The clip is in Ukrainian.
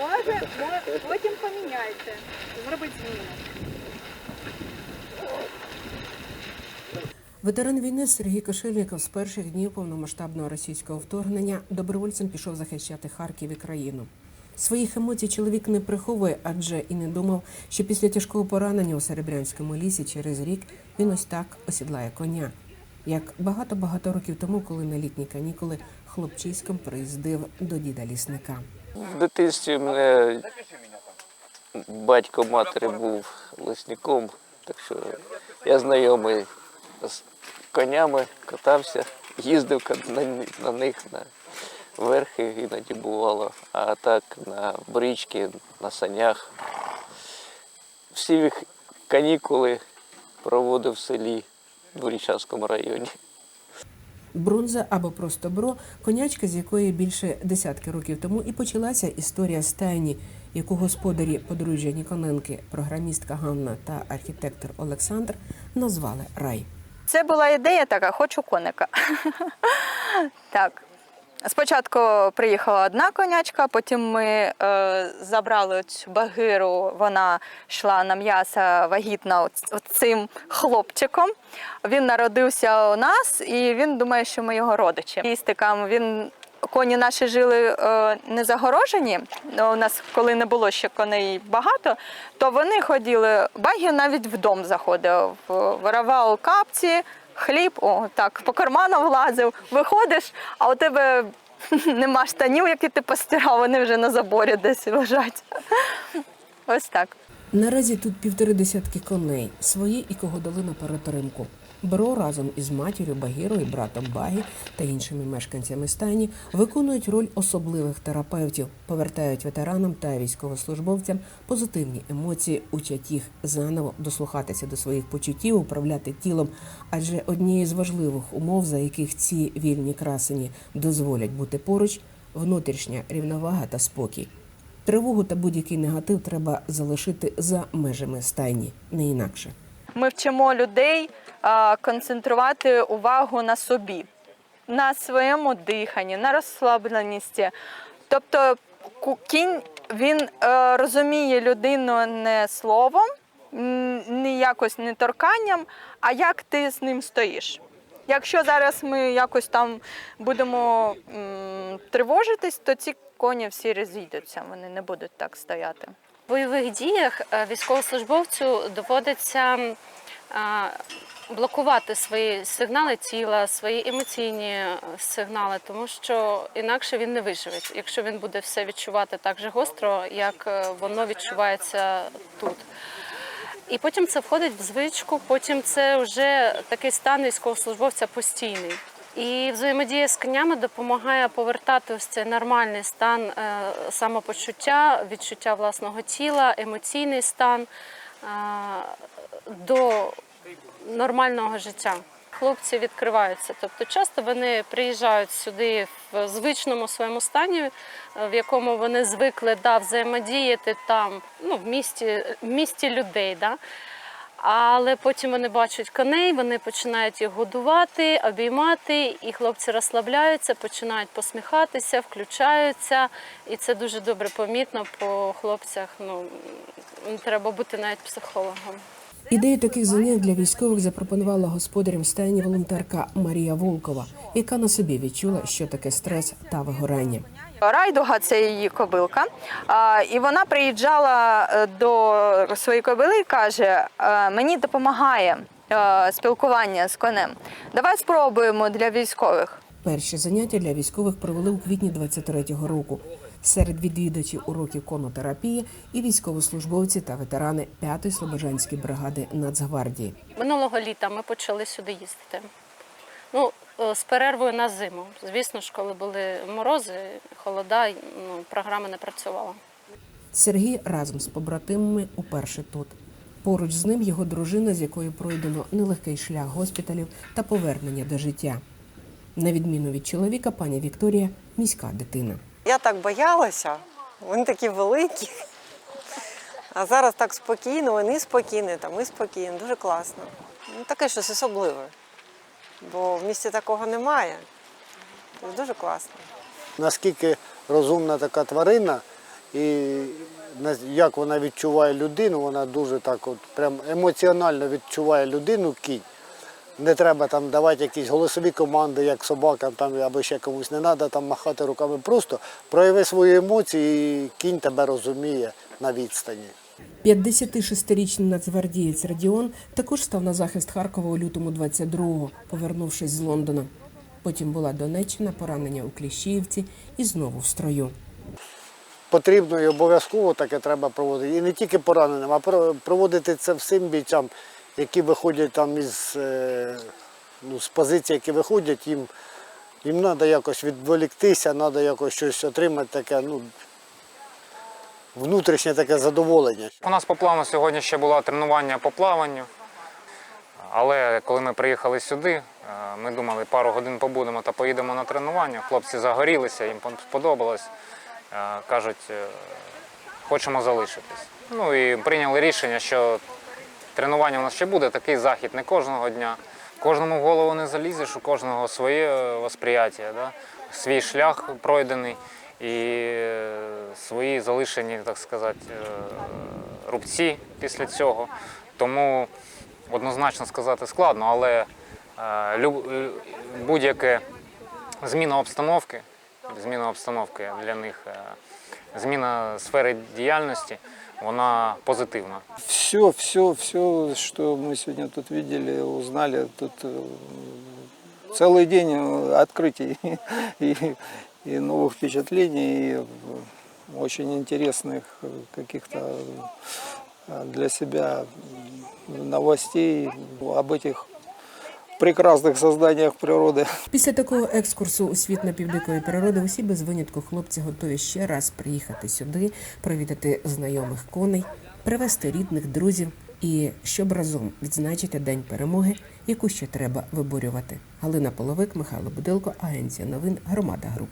Може, потім поміняйте. Зробить зміну. Ветеран війни Сергій Кошельников з перших днів повномасштабного російського вторгнення добровольцем пішов захищати Харків і країну. Своїх емоцій чоловік не приховує, адже і не думав, що після тяжкого поранення у Серебрянському лісі через рік він ось так осідлає коня. Як багато-багато років тому, коли на літні канікули хлопчиськом приїздив до діда лісника. В дитинстві мене батько матері був лесником, так що я знайомий з конями, катався, їздив на них на верхи іноді бувало, а так на брички, на санях. Всі їх канікули проводив в селі в Бурічанському районі. Брунза або просто бро конячка, з якої більше десятки років тому і почалася історія стайні, яку господарі подружжя Ніконенки, програмістка Ганна та архітектор Олександр назвали рай. Це була ідея така, хочу коника. так. Спочатку приїхала одна конячка, потім ми е, забрали цю багиру, вона йшла на м'ясо вагітна цим хлопчиком. Він народився у нас і він думає, що ми його родичі. Істикам він коні наші жили е, не загорожені. Ну, У нас, коли не було ще коней багато, то вони ходили, багі навіть в заходив, в- виривав капці, хліб, о, так, по карманам влазив, виходиш, а у тебе нема штанів, які ти постирав, вони вже на заборі десь лежать. Ось так. Наразі тут півтори десятки коней, свої і кого дали на перетримку. Бро разом із матір'ю Багірою, братом Багі та іншими мешканцями стайні виконують роль особливих терапевтів, повертають ветеранам та військовослужбовцям позитивні емоції, учать їх заново дослухатися до своїх почуттів, управляти тілом. Адже однією з важливих умов, за яких ці вільні красені дозволять бути поруч, внутрішня рівновага та спокій. Тривогу та будь-який негатив треба залишити за межами стайні, не інакше. Ми вчимо людей концентрувати увагу на собі, на своєму диханні, на розслабленості. Тобто кінь він е, розуміє людину не словом, не якось не торканням, а як ти з ним стоїш. Якщо зараз ми якось там будемо тривожитись, то ці коні всі розійдуться, вони не будуть так стояти. В бойових діях е, військовослужбовцю доводиться блокувати свої сигнали тіла, свої емоційні е, сигнали, тому що інакше він не виживе, якщо він буде все відчувати так же гостро, як е, воно відчувається тут. І потім це входить в звичку, потім це вже такий стан військовослужбовця постійний. І взаємодія з конями допомагає повертати ось цей нормальний стан е, самопочуття, відчуття власного тіла, емоційний стан до нормального життя. Хлопці відкриваються. Тобто часто вони приїжджають сюди в звичному своєму стані, е, в якому вони звикли да, взаємодіяти там, ну, в місті, в місті людей. Да? Але потім вони бачать коней, вони починають їх годувати, обіймати, і хлопці розслабляються, починають посміхатися, включаються. І це дуже добре помітно по хлопцях. Ну, треба бути навіть психологом. Ідею таких занять для військових запропонувала господарям стайні волонтерка Марія Волкова, яка на собі відчула, що таке стрес та вигорання. Райдуга це її кобилка. І вона приїжджала е, до своєї кобили і каже: «Е, мені допомагає е, спілкування з конем. Давай спробуємо для військових. Перші заняття для військових провели у квітні 23-го року. Серед відвідувачів уроків конотерапії і військовослужбовці та ветерани 5-ї слобожанської бригади Нацгвардії. Минулого літа ми почали сюди їздити. Ну, е, з перервою на зиму. Звісно ж, коли були морози, холода, ну, програма не працювала. Сергій разом з побратимами уперше тут. Поруч з ним його дружина, з якою пройдено нелегкий шлях госпіталів та повернення до життя. На відміну від чоловіка, пані Вікторія міська дитина. Я так боялася, вони такі великі. А зараз так спокійно, вони спокійні, там ми спокійні, дуже класно. Ну, таке щось особливе. бо в місті такого немає. Це дуже класно. наскільки розумна така тварина, і як вона відчуває людину, вона дуже так от прям емоціонально відчуває людину кінь. Не треба там давати якісь голосові команди, як собакам там, або ще комусь не треба там махати руками. Просто прояви свої емоції, і кінь тебе розуміє на відстані. 56-річний нацгвардієць Радіон також став на захист Харкова у лютому 22-го, повернувшись з Лондона. Потім була Донеччина, поранення у Кліщіївці і знову в строю. Потрібно і обов'язково таке треба проводити. І не тільки пораненим, а проводити це всім бійцям, які виходять там із е, ну, з позицій, які виходять, їм, їм треба якось відволіктися, треба якось щось отримати таке, ну, внутрішнє таке задоволення. У нас по плану сьогодні ще було тренування по плаванню. Але коли ми приїхали сюди, е, ми думали, пару годин побудемо та поїдемо на тренування. Хлопці загорілися, їм сподобалось. Е, Кажуть, хочемо залишитись. Ну і прийняли рішення, що тренування у нас ще буде, такий захід не кожного дня. Кожному в голову не залізеш, у кожного своє е, восприяття, да? свій шлях пройдений і е, свої залишені, так сказати, е, рубці після цього. Тому однозначно сказати складно, але будь-яке зміна обстановки, зміна обстановки для них, зміна сфери діяльності, вона позитивна. Все, все, все, что мы сегодня тут видели, узнали, тут э, целый день э, открытий и, и новых впечатлений, и э, очень интересных э, каких-то э, для себя м, новостей об этих прекрасных созданнях природи. Після такого екскурсу у світ напівдикої природи усі без винятку хлопці готові ще раз приїхати сюди, провідати знайомих коней, привезти рідних друзів і щоб разом відзначити День перемоги, яку ще треба виборювати. Галина Половик, Михайло Будилко, Агенція новин, Громада Груп.